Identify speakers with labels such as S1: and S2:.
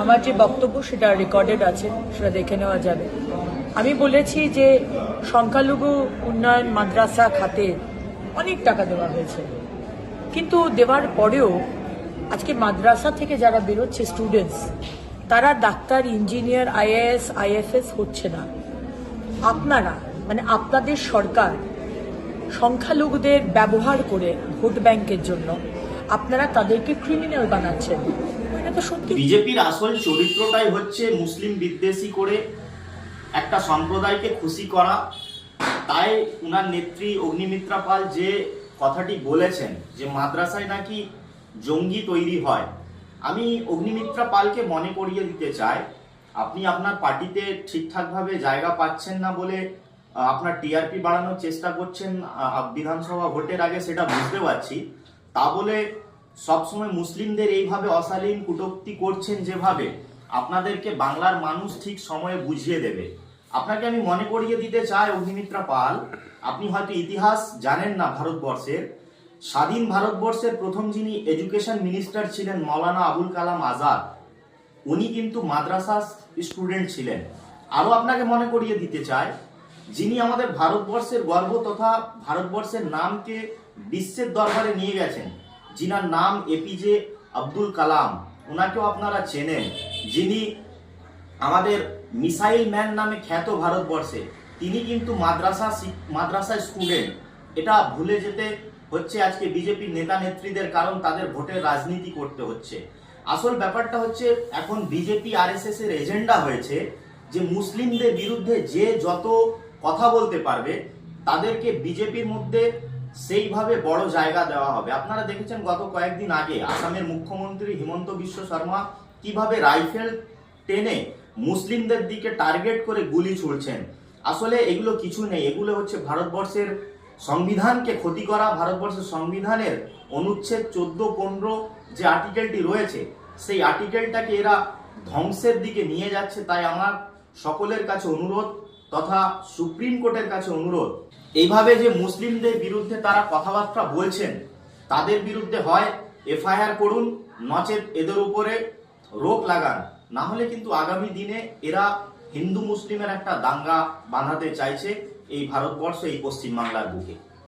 S1: আমার যে বক্তব্য সেটা রেকর্ডেড আছে, সেটা দেখে নেওয়া যাবে। আমি বলেছি যে সংখ্যালঘু উন্নয়ন মাদ্রাসা খাতে অনেক টাকা দেওয়া হয়েছে। কিন্তু দেওয়ার পরেও আজকে মাদ্রাসা থেকে যারা বেরোচ্ছে স্টুডেন্টস তারা ডাক্তার ইঞ্জিনিয়ার আইএএস আইএফএস হচ্ছে না। আপনারা মানে আপনাদের সরকার সংখ্যালঘুদের ব্যবহার করে ভোট ব্যাংকের জন্য আপনারা তাদেরকে ক্রিমিনাল বানাচ্ছেন। তো সত্যি।
S2: বিজেপির আসল চরিত্রটাই হচ্ছে মুসলিম বিদ্বেষী করে একটা সম্প্রদায়কে খুশি করা। তাই উনার নেত্রী অগ্নিমিত্রা পাল যে কথাটি বলেছেন যে মাদ্রাসায় নাকি জঙ্গি তৈরি হয়, আমি অগ্নিমিত্রা পালকে মনে করিয়ে দিতে চাই, আপনি আপনার পার্টিতে ঠিকঠাকভাবে জায়গা পাচ্ছেন না বলে আপনার টিআরপি বাড়ানোর চেষ্টা করছেন বিধানসভা ভোটের আগে সেটা বুঝতে পারছি, তা বলে সবসময় মুসলিমদের এইভাবে অশালীন কটূক্তি করছেন যেভাবে আপনাদেরকে বাংলার মানুষ ঠিক সময়ে বুঝিয়ে দেবে। আপনাকে আমি মনে করিয়ে দিতে চাই অগ্নিমিত্রা পাল, আপনি হয়তো ইতিহাস জানেন না ভারতবর্ষের। স্বাধীন ভারতবর্ষের প্রথম যিনি এডুকেশন মিনিস্টার ছিলেন মৌলানা আবুল কালাম আজাদ, উনি কিন্তু মাদ্রাসা স্টুডেন্ট ছিলেন। আরও আপনাকে মনে করিয়ে দিতে চাই, যিনি আমাদের ভারতবর্ষের গর্ব তথা ভারতবর্ষের নামকে বিশ্বের দরবারে নিয়ে গেছেন। যিনার নাম এপিজে আব্দুল কালাম। ওনাকেও আপনারা চেনেন। যিনি আমাদের মিসাইল ম্যান নামে খ্যাত ভারতবর্ষে। তিনি কিন্তু মাদ্রাসা মাদ্রাসা স্টুডেন্ট। এটা ভুলে যেতে হচ্ছে আজকে বিজেপির নেতা নেত্রীদের, কারণ তাদের ভোটের রাজনীতি করতে হচ্ছে। আসল ব্যাপারটা হচ্ছে, এখন বিজেপি আরএসএস এর এজেন্ডা হয়েছে যে মুসলিমদের বিরুদ্ধে যে যত কথা বলতে পারবে, তাদেরকে বিজেপির মধ্যে সেইভাবে বড় জায়গা দেওয়া হবে। আপনারা দেখেছেন গত কয়েকদিন আগে আসামের মুখ্যমন্ত্রী হিমন্ত বিশ্ব শর্মা কীভাবে রাইফেল টেনে মুসলিমদের দিকে টার্গেট করে গুলি ছুড়ছেন। আসলে এগুলো কিছু নেই। এগুলো হচ্ছে ভারতবর্ষের সংবিধানকে ক্ষতি করা, ভারতবর্ষের সংবিধানের অনুচ্ছেদ চোদ্দ পনেরো যে আর্টিকেলটি রয়েছে, সেই আর্টিকেলটাকে এরা ধ্বংসের দিকে নিয়ে যাচ্ছে। তাই আমার সকলের কাছে অনুরোধ তথা সুপ্রিম কোর্টের কাছে অনুরোধ, এইভাবে যে মুসলিমদের বিরুদ্ধে তারা কথাবার্তা বলছেন, তাদের বিরুদ্ধে হয় এফআইআর করুন, নচেত এদের উপরে রোক লাগান। না হলে কিন্তু আগামী দিনে এরা হিন্দু মুসলিমের একটা দাঙ্গা বাঁধাতে চাইছে এই ভারতবর্ষ, এই পশ্চিমবাংলার বুকে।